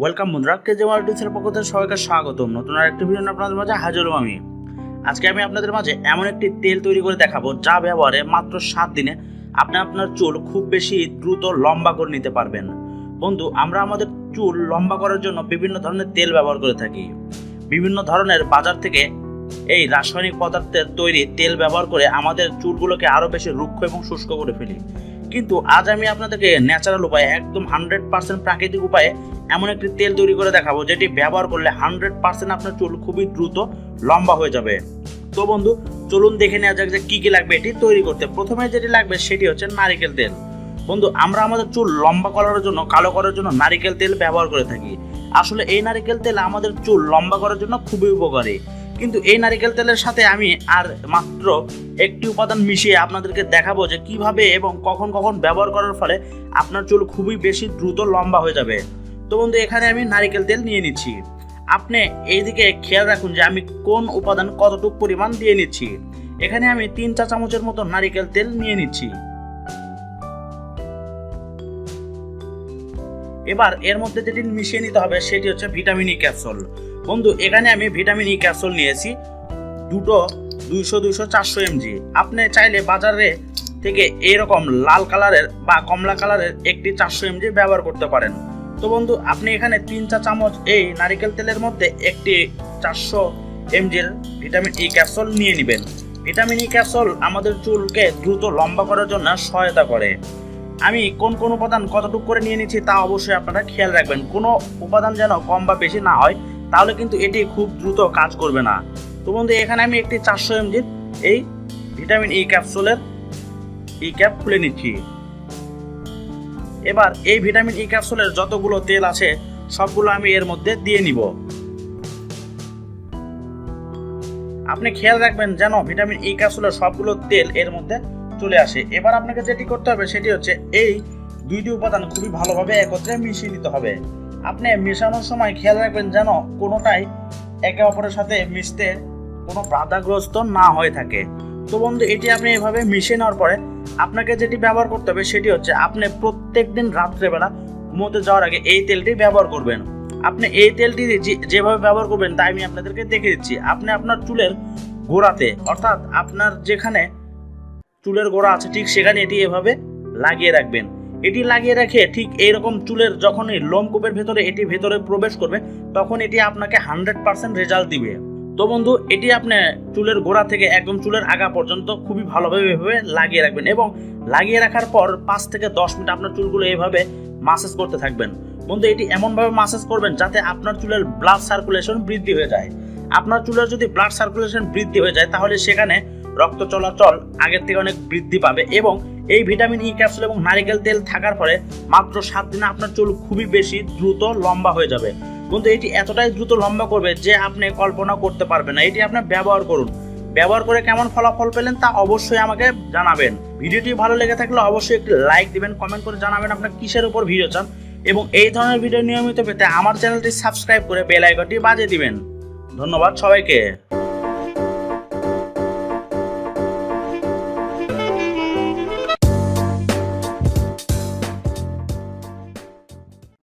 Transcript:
Welcome বন্ধুরা কেজেওয়াল teacher পক্ষ থেকে সবাইকে স্বাগতম। নতুন আর একটি ভিডিও আপনাদের মাঝে হাজির হলাম আমি। আজকে আমি আপনাদের মাঝে এমন একটি তেল তৈরি করে দেখাবো, যা ব্যবহারে মাত্র সাত দিনে আপনি আপনার চুল খুব বেশি দ্রুত লম্বা করে নিতে পারবেন। বন্ধু, আমরা আমাদের চুল লম্বা করার জন্য বিভিন্ন ধরনের তেল ব্যবহার করে থাকি। বিভিন্ন ধরনের বাজার থেকে এই রাসায়নিক পদার্থের তৈরি তেল ব্যবহার করে আমাদের চুলগুলোকে আরও বেশি রুক্ষ এবং শুষ্ক করে ফেলি। কিন্তু আজ আমি আপনাদেরকে ন্যাচারাল উপায়ে, একদম হান্ড্রেড পার্সেন্ট প্রাকৃতিক উপায়ে এমন একটি তেল তৈরি করে দেখাবো, যেটি ব্যবহার করলে হান্ড্রেড পার্সেন্ট আপনার চুল খুবই দ্রুত লম্বা হয়ে যাবে। তো বন্ধু, চলুন দেখে নেওয়া যাক যে কী কী লাগবে, এটি তৈরি করতে। প্রথমে যেটি লাগবে, সেটি হচ্ছে নারিকেল তেল। বন্ধু, আমরা আমাদের চুল লম্বা করার জন্য, কালো করার জন্য নারিকেল তেল ব্যবহার করে থাকি। আসলে এই নারিকেল তেল আমাদের চুল লম্বা করার জন্য খুবই উপকারী। কিন্তু এই নারিকেল তেলের সাথে আমি আর মাত্র একটি উপাদান মিশিয়ে আপনাদেরকে দেখাবো যে কীভাবে এবং কখন কখন ব্যবহার করার ফলে আপনার চুল খুবই বেশি দ্রুত লম্বা হয়ে যাবে। তো বন্ধু, এখানে আমি নারিকেল তেল নিয়ে নিচ্ছি। আপনি এইদিকে খেয়াল রাখুন যে আমি কোন উপাদান কতটুকু পরিমাণ দিয়ে নিচ্ছি। এখানে আমি তিন চা চামচের মতো নারিকেল তেল নিয়ে নিচ্ছি। এবার এর মধ্যে যেটি মিশিয়ে নিতে হবে সেটি হচ্ছে ভিটামিন ই ক্যাপসুল বন্ধু, এখানে আমি ভিটামিন ই ক্যাপসুল নিয়েছি, দুটো দুইশো দুইশো চারশো এমজি আপনি চাইলে বাজারে থেকে এইরকম লাল কালারের বা কমলা কালারের একটি চারশো এমজি ব্যবহার করতে পারেন। তো বন্ধু, আপনি এখানে তিন চা চামচ এই নারিকেল তেলের মধ্যে একটি চারশো এমজির ভিটামিন ই ক্যাপসুল নিয়ে নেবেন। ভিটামিন ই ক্যাপসুল আমাদের চুলকে দ্রুত লম্বা করার জন্য সহায়তা করে। আমি কোন কোন উপাদান কতটুকু করে নিয়ে নিচ্ছি তা অবশ্যই আপনারা খেয়াল রাখবেন। কোনো উপাদান যেন কম বা বেশি না হয় তাহলে কিন্তু এটি খুব দ্রুত কাজ করবে না। তো বন্ধু, এখানে আমি একটি চারশো এমজির এই ভিটামিন ই ক্যাপসুলের ই ক্যাপ খুলে নিচ্ছি। এবার এই ভিটামিন ই ক্যাপসুলের যতগুলো তেল আছে, সবগুলো আমি এর মধ্যে দিয়ে নিব। আপনি খেয়াল রাখবেন যেন ভিটামিন ই ক্যাপসুলের সবগুলো তেল এর মধ্যে চলে আসে। এবার আপনাকে যেটি করতে হবে, সেটি হচ্ছে এই দুইটি উপাদান খুবই ভালোভাবে একত্রে মিশিয়ে নিতে হবে। আপনি মেশানোর সময় খেয়াল রাখবেন যেন কোনোটাই একে অপরের সাথে মিশতে কোনো বাধাগ্রস্ত না হয়ে থাকে। তো বন্ধু, এটি আপনি এভাবে মিশিয়ে নেওয়ার পরে আপনাকে যেটি ব্যবহার করতে হবে সেটি হচ্ছে আপনি প্রত্যেক দিন রাত্রেবেলা ঘুমোতে যাওয়ার আগে এই তেলটি ব্যবহার করবেন। আপনি এই তেলটি যেভাবে ব্যবহার করবেন তাই আমি আপনাদেরকে দেখে দিচ্ছি। আপনি আপনার চুলের গোড়াতে, অর্থাৎ আপনার যেখানে চুলের গোড়া আছে ঠিক সেখানে এটি এভাবে লাগিয়ে রাখবেন। এটি লাগিয়ে রেখে ঠিক এইরকম চুলের যখনই লোমকূপের ভেতরে এটি ভেতরে প্রবেশ করবে, তখন এটি আপনাকে হান্ড্রেড পার্সেন্ট রেজাল্ট দিবে। তো বন্ধু, এটি আপনি চুলের গোড়া থেকে একদম চুলের আগা পর্যন্ত খুবই ভালোভাবে এভাবে লাগিয়ে রাখবেন এবং লাগিয়ে রাখার পর পাঁচ থেকে দশ মিনিট আপনার চুলগুলো এইভাবে মাসাজ করতে থাকবেন। বন্ধু, এটি এমনভাবে মাসাজ করবেন যাতে আপনার চুলের ব্লাড সার্কুলেশন বৃদ্ধি হয়ে যায়। আপনার চুলের যদি ব্লাড সার্কুলেশন বৃদ্ধি হয়ে যায়, তাহলে সেখানে রক্ত চলাচল আগের থেকে অনেক বৃদ্ধি পাবে এবং এই ভিটামিন ই ক্যাপসুল এবং নারিকেল তেল থাকার ফলে মাত্র সাত দিনে আপনার চুল খুবই বেশি দ্রুত লম্বা হয়ে যাবে। কিন্তু এটি এতটাই দ্রুত লম্বা করবে যে আপনি কল্পনা করতে পারবেন না। এটি আপনি ব্যবহার করুন। ব্যবহার করে কেমন ফলাফল পেলেন তা অবশ্যই আমাকে জানাবেন। ভিডিওটি ভালো লেগে থাকলে অবশ্যই একটি লাইক দিবেন, কমেন্ট করে জানাবেন আপনার কিসের উপর ভিডিও চান এবং এই ধরনের ভিডিও নিয়মিত পেতে আমার চ্যানেলটি সাবস্ক্রাইব করে বেল আইকনটি বাজিয়ে দিবেন। ধন্যবাদ সবাইকে।